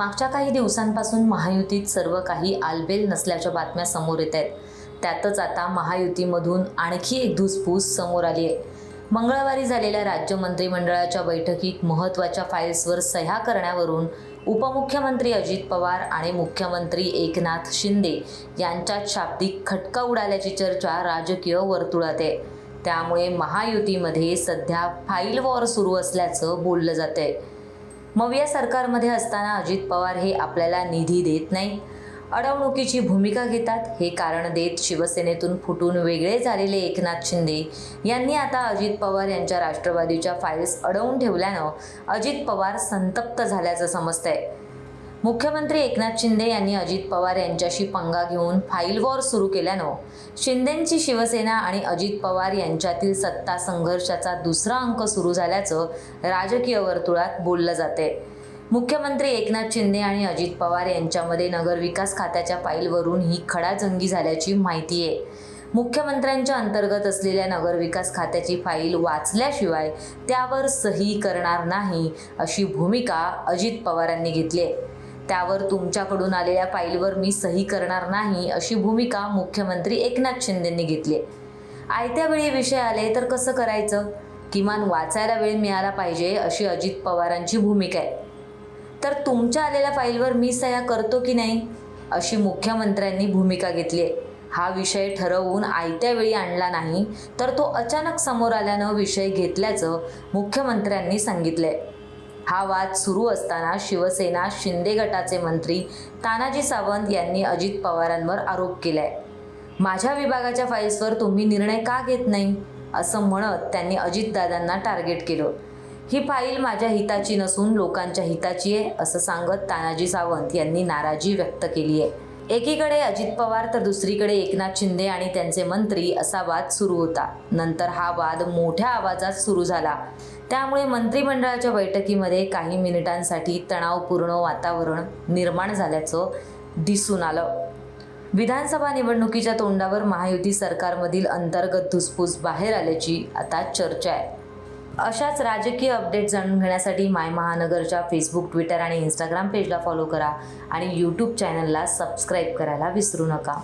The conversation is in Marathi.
मागच्या काही दिवसांपासून महायुतीत सर्व काही आलबेल नसल्याच्या बातम्या समोर येत आहेत. त्यातच आता महायुतीमधून आणखी एक धुसफूस समोर आली आहे. मंगळवारी झालेल्या राज्य मंत्रिमंडळाच्या बैठकीत महत्त्वाच्या फाईल्सवर सह्या करण्यावरून उपमुख्यमंत्री अजित पवार आणि मुख्यमंत्री एकनाथ शिंदे यांच्यात शाब्दिक खटका उडाल्याची चर्चा राजकीय वर्तुळात आहे. त्यामुळे महायुतीमध्ये सध्या फाईल वॉर सुरू असल्याचं बोललं जातंय. मग या सरकारमध्ये असताना अजित पवार हे आपल्याला निधी देत नाही अडवणुकीची भूमिका घेतात. हे कारण देत शिवसेनेतून फुटून वेगळे झालेले एकनाथ शिंदे यांनी आता अजित पवार यांच्या राष्ट्रवादीच्या फाईल्स अडवून ठेवल्यानं अजित पवार संतप्त झाल्याचं समजतंय. मुख्यमंत्री एकनाथ शिंदे यांनी अजित पवार यांच्याशी पंगा घेऊन फाईल वॉर सुरू केल्यानं शिंदेंची शिवसेना आणि अजित पवार यांच्यातील सत्ता संघर्षाचा दुसरा अंक सुरू झाल्याचं राजकीय वर्तुळात बोललं जाते मुख्यमंत्री एकनाथ शिंदे आणि अजित पवार यांच्यामध्ये नगरविकास खात्याच्या फाईलवरून ही खडाजंगी झाल्याची माहिती आहे. मुख्यमंत्र्यांच्या अंतर्गत असलेल्या नगरविकास खात्याची फाईल वाचल्याशिवाय त्यावर सही करणार नाही अशी भूमिका अजित पवारांनी घेतली आहे. त्यावर तुमच्याकडून आलेल्या फाईलवर मी सही करणार नाही अशी भूमिका मुख्यमंत्री एकनाथ शिंदेंनी घेतली आयत्या वेळी विषय आले तर कसं करायचं? किमान वाचायला वेळ मिळाला पाहिजे अशी अजित पवारांची भूमिका आहे. तर तुमच्या आलेल्या फाईलवर मी सह्या करतो की नाही? अशी मुख्यमंत्र्यांनी भूमिका घेतली आहे. हा विषय ठरवून आयत्या वेळी आणला नाही तर तो अचानक समोर आल्यानं विषय घेतल्याचं मुख्यमंत्र्यांनी सांगितलंय. हा वाद सुरू असताना शिवसेना शिंदे गटाचे मंत्री तानाजी सावंत यांनी अजित पवारांवर आरोप केलाय. माझ्या विभागाच्या फाईल्सवर तुम्ही निर्णय का घेत नाही? असं म्हणत त्यांनी अजितदादांना टार्गेट केलं. ही फाईल माझ्या हिताची नसून लोकांच्या हिताची आहे असं सांगत तानाजी सावंत यांनी नाराजी व्यक्त केली आहे. एकीकडे अजित पवार तर दुसरीकडे एकनाथ शिंदे आणि त्यांचे मंत्री असा वाद सुरू होता. नंतर हा वाद मोठ्या आवाजात सुरू झाला. त्यामुळे मंत्रिमंडळाच्या बैठकीमध्ये काही मिनिटांसाठी तणावपूर्ण वातावरण निर्माण झाल्याचं दिसून आलं. विधानसभा निवडणुकीच्या तोंडावर महायुती सरकारमधील अंतर्गत धुसफूस बाहेर आल्याची आता चर्चा आहे. अशाच राजकीय अपडेट जाणून घेण्यासाठी माय महानगरच्या फेसबुक ट्विटर आणि इंस्टाग्राम पेजला फॉलो करा आणि यूट्यूब चॅनलला सबस्क्राईब करायला विसरू नका.